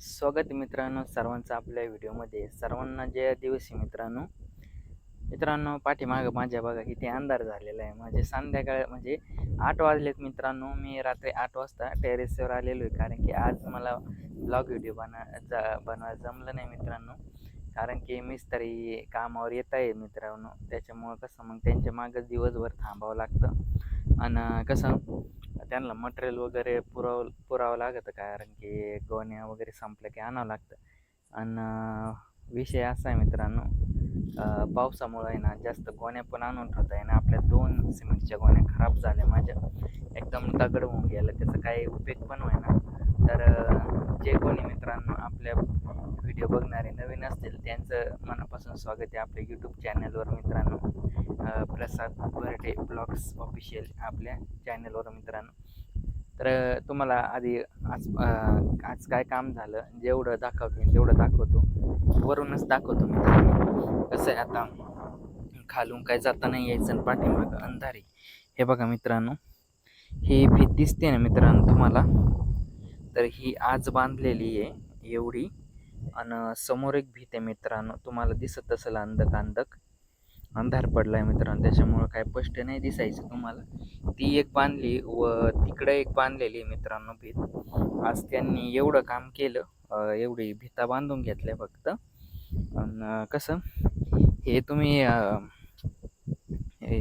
स्वागत मित्रांनो सर्वांचं आपल्या व्हिडिओमध्ये. सर्वांना जय दिवशी मित्रांनो. मित्रांनो पाठीमागं माझ्या बघा किती अंधार झालेला आहे. माझे संध्याकाळ म्हणजे आठ वाजलेत मित्रांनो. मी रात्री आठ वाजता टेरेसवर आलेलो आहे. कारण की आज मला ब्लॉग व्हिडिओ बना जा बनवायला जमलं नाही मित्रांनो. कारण की मिस्त्री कामावर येत आहे मित्रांनो. त्याच्यामुळं कसं मग त्यांच्या मागं दिवसभर थांबावं लागतं. आणि कसं त्यांना मटेरियल वगैरे पुराव पुरावं लागतं कारण की गोण्या वगैरे संपलं की आणावं लागतं. आणि विषय असा आहे मित्रांनो पावसामुळं आहे ना जास्त गोण्या पण आणून ठेवता आहे ना आपल्या दोन सिमेंटच्या गोण्या खराब झाल्या माझ्या. एकदम दगड होऊन गेलं. त्याचा काही उपयोग पण होईना. तर जे कोणी मित्रांनो आपल्या व्हिडिओ बघणारे नवीन असतील त्यांचं मनापासून स्वागत आहे आपल्या यूट्यूब चॅनलवर मित्रांनो. प्रसाद बर्डे ब्लॉग्स ऑफिशियल आपल्या चॅनलवर मित्रांनो. तर तुम्हाला आधी आज आज काय काम झालं जेवढं दाखवतो तेवढं दाखवतो वरूनच दाखवतो मित्रांनो. कसं आहे आता खालून काय जाता नाही यायचं आणि पाठीमागं अंधारी हे बघा मित्रांनो ही भीत दिसते ना मित्रांनो तुम्हाला? तर ही आज बांधलेली आहे एवढी. आणि समोर एक भीत आहे मित्रांनो तुम्हाला दिसत असेल अंधक अंधक. अंधार पडला आहे मित्रांनो त्याच्यामुळं काय स्पष्ट नाही दिसायचं तुम्हाला. ती एक बांधली व तिकडं एक बांधलेली आहे मित्रांनो भीत. आज त्यांनी एवढं काम केलं एवढी भीता बांधून घेतल्या फक्त. आणि कसं हे तुम्ही हे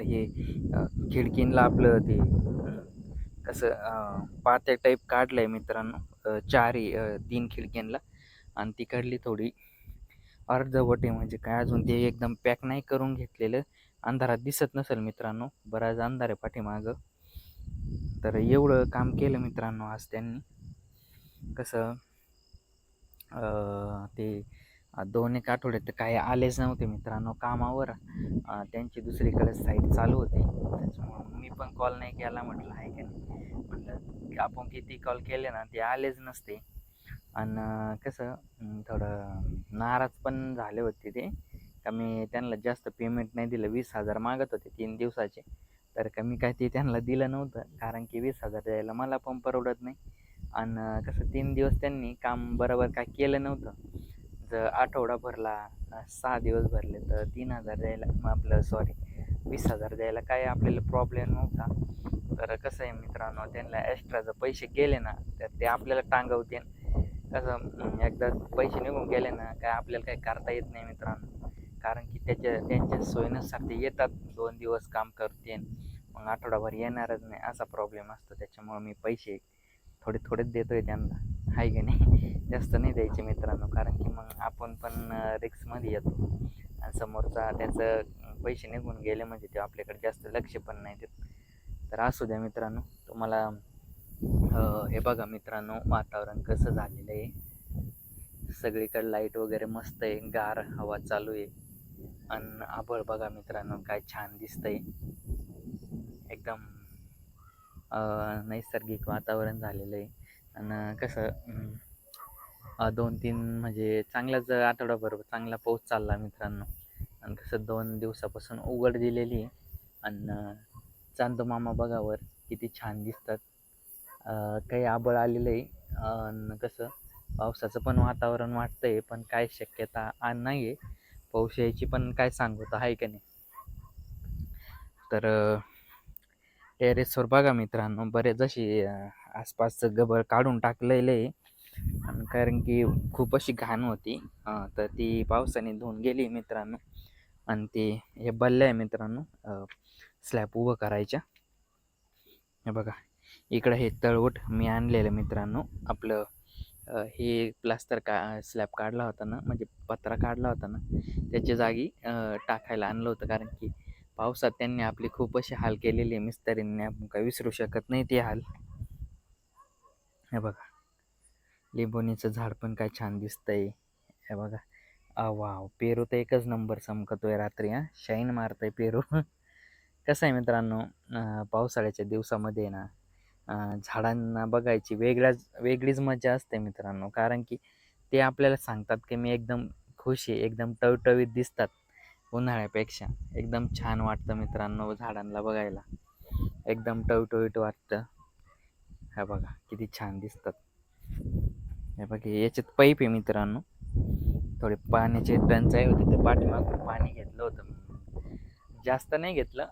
हे खिडकींना आपलं ते कसं पात्या टाईप काढलंय मित्रांनो. चारही तीन खिडक्यांना आणि तिकडली थोडी. अर्धवट आहे म्हणजे काय अजून ते एकदम पॅक नाही करून घेतलेलं. अंधारात दिसत नसेल मित्रांनो. बराच अंधार आहे पाठीमागं. तर एवढं काम केलं मित्रांनो आज त्यांनी. कसं ते दोन एक आठवड्यात तर काही आलेच नव्हते मित्रांनो कामावर. त्यांची दुसरीकडे साईट चालू होती. त्याच्यामुळं पण कॉल नाही केला म्हटलं आहे का नाही? म्हटलं आपण किती कॉल केले ना ते आलेच नसते. आणि कसं थोडं नाराज पण झाले होते ते. का मी त्यांना जास्त पेमेंट नाही दिलं वीस हजार मागत होते तीन दिवसाचे. तर कमी काय ते त्यांना दिलं नव्हतं कारण की वीस हजार द्यायला मला पण परवडत नाही. आणि कसं तीन दिवस त्यांनी काम बरोबर काय केलं नव्हतं. जर आठवडा भरला सहा दिवस भरले तर तीन हजार द्यायला मग आपलं सॉरी वीस हजार द्यायला काय आपल्याला प्रॉब्लेम नव्हता. तर कसं आहे मित्रांनो त्यांना एक्स्ट्रा जर पैसे गेले ना तर ते आपल्याला टांगवते कसं एकदा पैसे निघून गेले ना काय आपल्याला काही करता येत नाही मित्रांनो. कारण की त्याच्या त्यांच्या सोयीनुसार ते येतात दोन दिवस काम करते मग आठवडाभर येणारच नाही असा प्रॉब्लेम असतो. त्याच्यामुळं मी पैसे थोडे थोडेच देतोय त्यांना. आहे की नाही? जास्त नाही द्यायचे मित्रांनो कारण की मग आपण पण रिक्समध्ये येतो. आणि समोरचा त्याचं पैसे निघून गेले म्हणजे ते आपल्याकडे जास्त लक्ष पण नाही देत. तर असू द्या मित्रांनो तुम्हाला हे बघा मित्रांनो वातावरण कसं झालेलं आहे. सगळीकडे लाइट वगैरे मस्त आहे गार हवा चालू आहे. आणि आभळ बघा मित्रांनो काय छान दिसतंय. एकदम नैसर्गिक वातावरण झालेलं आहे. आणि कसं दोन तीन म्हणजे चांगलाच आठवडाभर चांगला पाऊस चालला मित्रांनो. आणि कसं दोन दिवसापासून उघड दिलेली आहे. आणि चांदो मामा बघावर किती छान दिसतात. काही आबळ आलेलं आहे. आणि कसं पावसाचं पण वातावरण वाटतं आहे पण काय शक्यता नाही आहे पाऊस यायची पण काय सांगतो आहे का नाही? तर टेरेसवर बघा मित्रांनो बरेच अशी आसपासचं गबर काढून टाकलेलं आहे. आणि कारण की खूप अशी घाण होती. तर ती पावसाने धुवून गेली मित्रांनो. आणि ते हे बल्ल्या आहे मित्रांनो. स्लॅब उभं करायच्या. हे बघा. इकडं हे तळवट मी आणलेलं मित्रांनो. आपलं हे प्लास्टर का स्लॅब काढला होता ना म्हणजे पत्रा काढला होता ना त्याच्या जागी टाकायला आणलं होतं. कारण की पावसात त्यांनी आपली खूप अशी हाल केलेली आहे. मिस्त्रींनी आपण काही विसरू शकत नाही ते हाल. हे बघा. लिंबोणीचं झाड पण काय छान दिसतंय. हे बघा. अ वाव. पेरू तर एकच नंबर चमकतोय रात्री हा. शाईन मारतंय पेरू. कसं आहे मित्रांनो? पावसाळ्याच्या दिवसामध्ये ना झाडांना बघायची वेगळ्याच वेगळीच मजा असते मित्रांनो. कारण की ते आपल्याला सांगतात की मी एकदम खुश आहे एकदम टवटवीत दिसतात उन्हाळ्यापेक्षा. एकदम छान वाटतं मित्रांनो झाडांना बघायला. एकदम टवटवीत वाटतं. हा बघा किती छान दिसतात. हे बघा याच्यात पाईप आहे मित्रांनो. थोडे पाण्याची टंचाई होती तर पाठीमागून पाणी घेतलं होतं. जास्त नाही घेतलं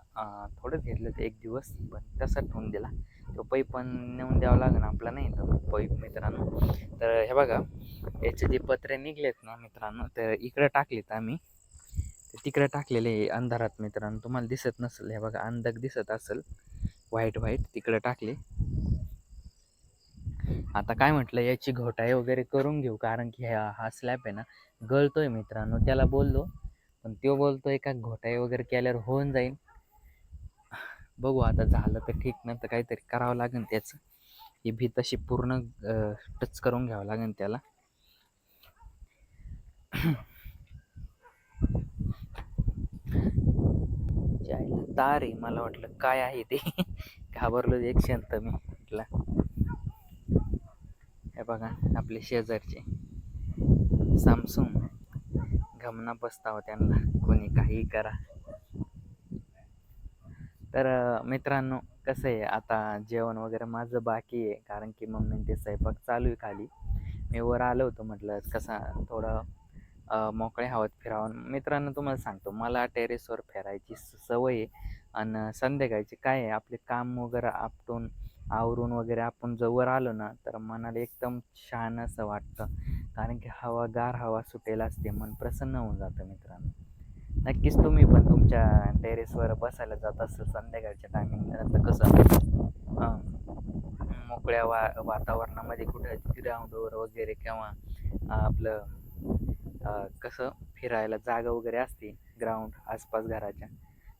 थोडंच घेतलं ते एक दिवस पण तसा ठेवून दिला. तो पाईप पण नेऊन द्यावा लागेल आपला नाही तर पाईप मित्रांनो. तर हे बघा याचे जे पत्रे निघलेत ना मित्रांनो तर इकडं टाकलेत आम्ही. तिकडे टाकलेले आहे अंधारात मित्रांनो. तुम्हाला दिसत नसेल हे बघा अंधक दिसत असेल. व्हाईट व्हाईट तिकडे टाकले. आता काय म्हटलं याची घोटाई वगैरे करून घेऊ कारण की ह्या हा स्लॅब आहे ना गळतोय मित्रांनो त्याला बोललो पण तो बोलतोय का घोटाई वगैरे केल्यावर होऊन जाईल. बघू आता झालं तर ठीक नाही तर काहीतरी करावं लागेल त्याचं. ही भीत अशी पूर्ण टच करून घ्यावं लागेल त्याला. जायला तार आहे मला वाटलं काय आहे ते. घाबरलो एक क्षण मी म्हटलं. बघा आपले शेजारचे. सामसून घमना बसताव त्यांना. कोणी काही करा. तर मित्रांनो कसं आहे आता जेवण वगैरे माझं बाकी आहे. कारण की मम्मी ते स्वयंपाक चालू आहे खाली. मी वर आलो होतो म्हटलं कसा थोडं मोकळ्या हवत फिरावं. मित्रांनो तुम्हाला सांगतो मला टेरेसवर फिरायची सवय आहे. आणि संध्याकाळची काय आहे आपले काम वगैरे आपटून आवरून वगैरे आपण जर वर आलो ना तर मनाला एकदम छान असं वाटतं. कारण की हवा गार हवा सुटेल असते मन प्रसन्न होऊन जातं मित्रांनो. नक्कीच तुम्ही पण तुमच्या टेरेसवर बसायला जात असाल संध्याकाळच्या टायमिंग तर कसं? मोकळ्या वा वातावरणामध्ये कुठं ग्राउंडवर वगैरे किंवा आपलं कसं? फिरायला जागा वगैरे असते ग्राउंड आसपास घराच्या.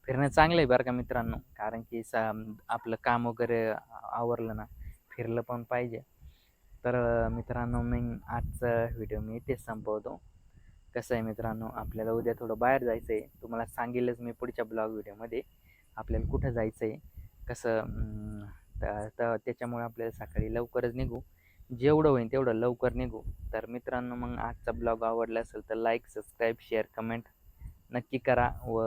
फिरणं चांगलं आहे बरं का मित्रांनो? कारण की सा आपलं काम वगैरे आवरलं ना फिरलं पण पाहिजे. तर मित्रांनो मी आजचा व्हिडिओ मी इथेच संपवतो. कसं आहे मित्रांनो आपल्याला उद्या थोडं बाहेर जायचं आहे तुम्हाला सांगेलच मी पुढच्या ब्लॉग व्हिडिओमध्ये आपल्याला कुठं जायचं आहे कसं तर त्याच्यामुळे आपल्याला सकाळी लवकरच निघू. जेवढं होईल तेवढं लवकर निघू. तर मित्रांनो मग आजचा ब्लॉग आवडला असेल तर लाईक सबस्क्राईब शेअर कमेंट नक्की करा. व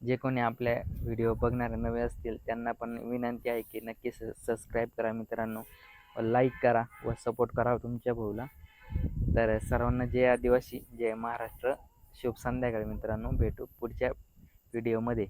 जे कोणी आपल्या व्हिडिओ बघणारे नवे असतील त्यांना पण विनंती आहे की नक्की स सबस्क्राईब करा मित्रांनो. व लाईक करा व सपोर्ट करा हो तुमच्या भाऊला. तर सर्वांना जय आदिवासी जय महाराष्ट्र. शुभ संध्याकाळी मित्रांनो. भेटू पुढच्या व्हिडिओमध्ये